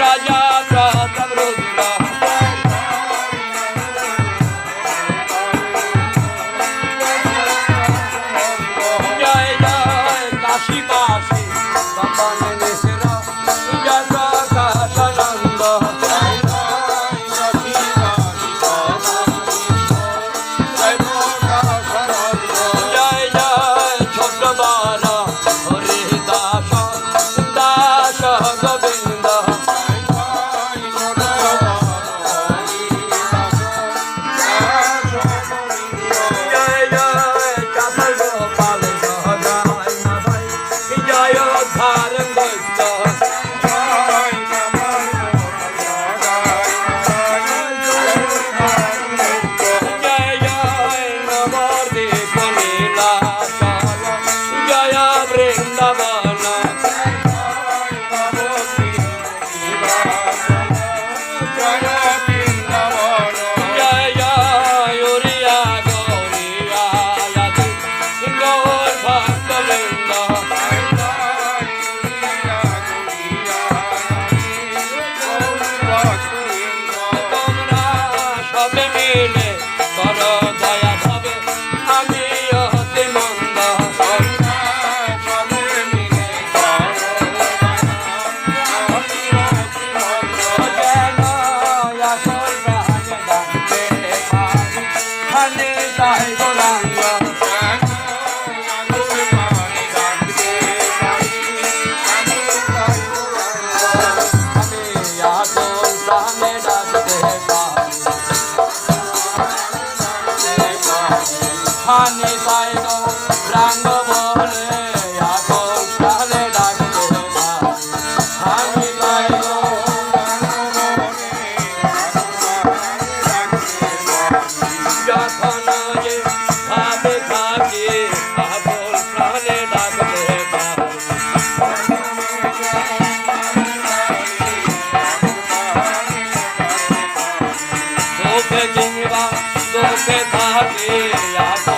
রাজা হইলে করো গৌরাঙ্গ বলে আগল কালে ডাকতে আমি তাই যখন যে ভাবে থাকি আগল কালে ডাকতে তোকে জিংবা তোকে থাকি